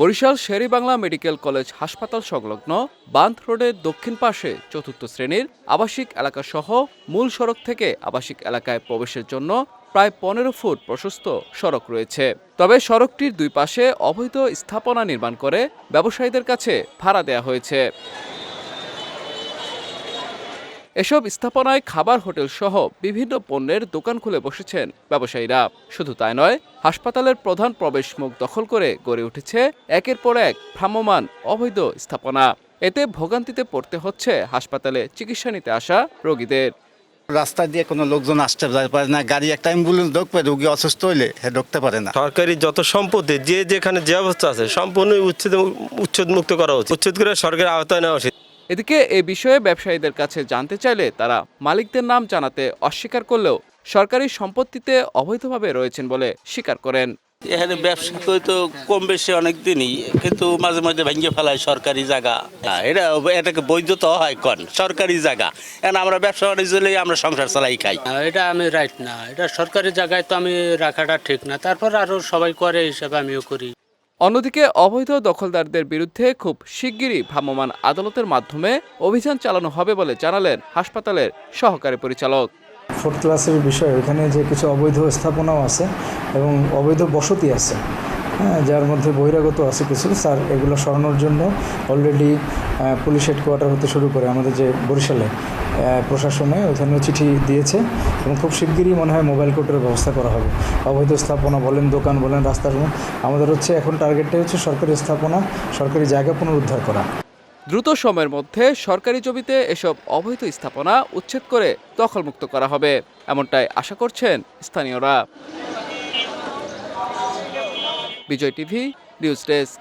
Barishal Sher e Bangla medical college হাসপাতাল সংলগ্ন বান্ধ রোডের দক্ষিণ পাশে চতুর্থ শ্রেণির আবাসিক এলাকা সহ মূল সড়ক থেকে আবাসিক এলাকায় প্রবেশের জন্য প্রায় পনেরো ফুট প্রশস্ত সড়ক রয়েছে। তবে সড়কটির দুই পাশে অবৈধ স্থাপনা নির্মাণ করে ব্যবসায়ীদের কাছে ভাড়া দেয়া হয়েছে। এসব স্থাপনায় খাবার হোটেল সহ বিভিন্ন পণ্যের দোকান খুলে বসেছেন ব্যবসায়ীরা। শুধু তাই নয় হাসপাতালের প্রধান প্রবেশ মুখ দখল করে গড়ে উঠেছে একের পর এক ভ্রাম্যমান অবৈধ স্থাপনা। এতে ভোগান্তিতে পড়তে হচ্ছে হাসপাতালে চিকিৎসা নিতে আসা রোগীদের। রাস্তা দিয়ে কোনো লোকজন আসতে পারে না গাড়ি একটা অ্যাম্বুলেন্স ঢুকবে রুগী অসুস্থ হইলে হে ঢুকতে পারে না। সরকারি যত সম্পত্তি যে যেখানে যে অবস্থা আছে সম্পূর্ণ উচ্ছেদ উচ্ছেদ মুক্ত করা উচিত। উচ্ছেদ করে সরকারের আওতায় নেওয়া উচিত। এদিকে এ বিষয়ে ব্যবসায়ীদের কাছে জানতে চাইলে তারা মালিকদের নাম জানাতে অস্বীকার করলেও সরকারি সম্পত্তিতে অবৈধভাবে রয়েছেন বলে স্বীকার করেন। এখানে ব্যবসা করে তো কম বেশি অনেক দিনই কিন্তু মাঝে মাঝে ভেঙে ফেলায় সরকারি জায়গা। এটা এটাকে বৈধতা হয় কন? সরকারি জায়গা। এখন আমরা ব্যবসা বাণিজ্য আমরা সংসার চালাই খাই। এটা আমি রাইট না। এটা সরকারি জায়গায় তো আমি রাখাটা ঠিক না। তারপর আরও সবাই করে হিসাবে আমিও করি। অন্যদিকে অবৈধ দখলদারদের বিরুদ্ধে খুব শিগগিরই ভ্রাম্যমাণ আদালতের মাধ্যমে অভিযান চালানো হবে বলে জানালেন হাসপাতালের সহকারী পরিচালক। ফোর্থ ক্লাসের বিষয় এখানে যে কিছু অবৈধ স্থাপনাও আছে এবং অবৈধ বসতি আছে হ্যাঁ যার মধ্যে বহিরাগত আছে কিছু, স্যার, এগুলো সরানোর জন্য অলরেডি পুলিশ হেডকোয়ার্টার হতে শুরু করে আমাদের যে বরিশালে প্রশাসনে ওখানেও চিঠি দিয়েছে এবং খুব শিগগিরই মনে হয় মোবাইল কোর্টের ব্যবস্থা করা হবে। অবৈধ স্থাপনা বলেন দোকান বলেন রাস্তার আমাদের হচ্ছে এখন টার্গেটটাই হচ্ছে সরকারি স্থাপনা, সরকারি জায়গা পুনরুদ্ধার করা। দ্রুত সময়ের মধ্যে সরকারি জমিতে এসব অবৈধ স্থাপনা উচ্ছেদ করে দখলমুক্ত করা হবে, এমনটাই আশা করছেন স্থানীয়রা। Bijoy TV, news desk.